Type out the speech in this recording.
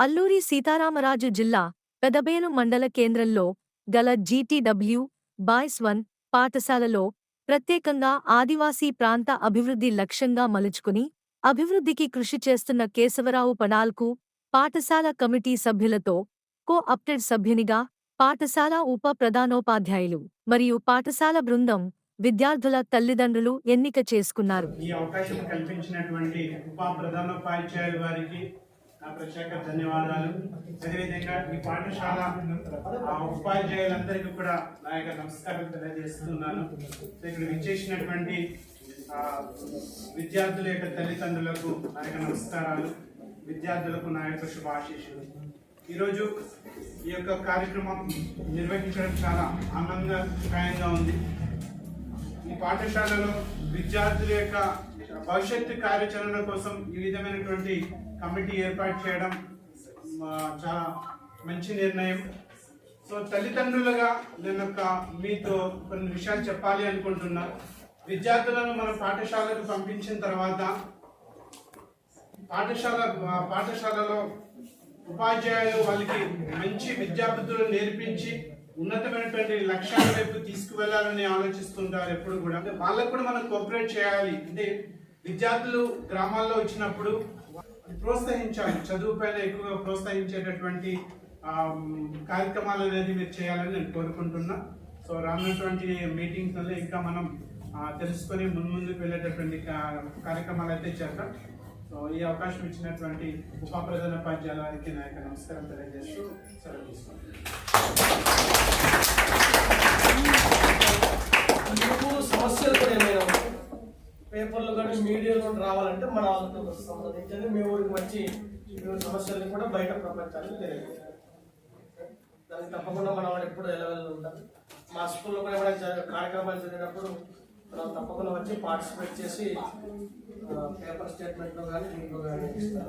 అల్లూరి సీతారామరాజు జిల్లా పెదబేలు మండల కేంద్రంలో గల జీటీడబ్ల్యూ బాయ్స్ వన్ పాఠశాలలో ప్రత్యేకంగా ఆదివాసీ ప్రాంత అభివృద్ధి లక్ష్యంగా మలుచుకుని అభివృద్ధికి కృషి చేస్తున్న కేశవరావు పడాల్కు పాఠశాల కమిటీ సభ్యులతో కో అప్టెడ్ సభ్యునిగా పాఠశాల ఉప ప్రధానోపాధ్యాయులు మరియు పాఠశాల బృందం విద్యార్థుల తల్లిదండ్రులు ఎన్నిక చేసుకున్నారు. ఈ అవకాశం కల్పించినటువంటి ఉప ప్రధానోపాధ్యాయుల వారికి నా ప్రత్యేక ధన్యవాదాలు. అదేవిధంగా ఈ పాఠశాల ఆ, ఉపాధ్యాయులందరికీ కూడా నా యొక్క నమస్కారం తెలియజేస్తున్నాను. ఇక్కడ విచ్చేసినటువంటి విద్యార్థుల యొక్క తల్లిదండ్రులకు నా యొక్క నమస్కారాలు. విద్యార్థులకు నా యొక్క శుభాశీషులు ఈరోజు ఈ యొక్క కార్యక్రమం నిర్వహించడం చాలా ఆనందదాయంగా ఉంది. ఈ పాఠశాలలో విద్యార్థుల యొక్క భవిష్యత్తు కార్యాచరణ కోసం ఈ విధమైనటువంటి కమిటీ ఏర్పాటు చేయడం చాలా మంచి నిర్ణయం. సో తల్లిదండ్రులుగా నేను ఒక మీతో కొన్ని విషయాలు చెప్పాలి అనుకుంటున్నా. విద్యార్థులను మన పాఠశాలకు పంపించిన తర్వాత పాఠశాల పాఠశాలలో ఉపాధ్యాయులు వాళ్ళకి మంచి విద్యాబుద్ధులు నేర్పించి ఉన్నతమైనటువంటి లక్ష్యాల వైపు తీసుకువెళ్ళాలని ఆలోచిస్తుంటారు ఎప్పుడు కూడా. అంటే వాళ్ళకు కూడా మనం కోఆపరేట్ చేయాలి. అంటే విద్యార్థులు గ్రామాల్లో వచ్చినప్పుడు ప్రోత్సహించాలి. చదువు పైన ఎక్కువగా ప్రోత్సహించేటటువంటి కార్యక్రమాలు అనేది మీరు చేయాలని నేను కోరుకుంటున్నా. సో రానున్నటువంటి మీటింగ్స్ వల్ల ఇంకా మనం తెలుసుకొని ముందు ముందుకు వెళ్ళేటటువంటి కార్యక్రమాలు అయితే చేద్దాం. సో ఈ అవకాశం ఇచ్చినటువంటి ఉప ప్రధానోపాధ్యాయుల వారికి నా యొక్క నమస్కారం తెలియజేస్తూ సెలవు తీసుకుంటాను మీకు సమస్యలు కూడా ఏమైనా ఉంటే పేపర్లు మీడియాలో రావాలంటే మన వాళ్ళతో సంబంధించింది మీ ఊరికి వచ్చి మీ సమస్యల్ని కూడా బయట ప్రపంచానికి తెలియజేయాలి. దానికి తప్పకుండా మనం ఎప్పుడు ఎలవెల్ ఉంటాం మా స్కూల్లో కూడా ఏమైనా కార్యక్రమాలు జరిగినప్పుడు మనం తప్పకుండా వచ్చి పార్టిసిపేట్ చేసి పేపర్ స్టేట్మెంట్లో కానీ దీంట్లో కానీ ఇస్తాం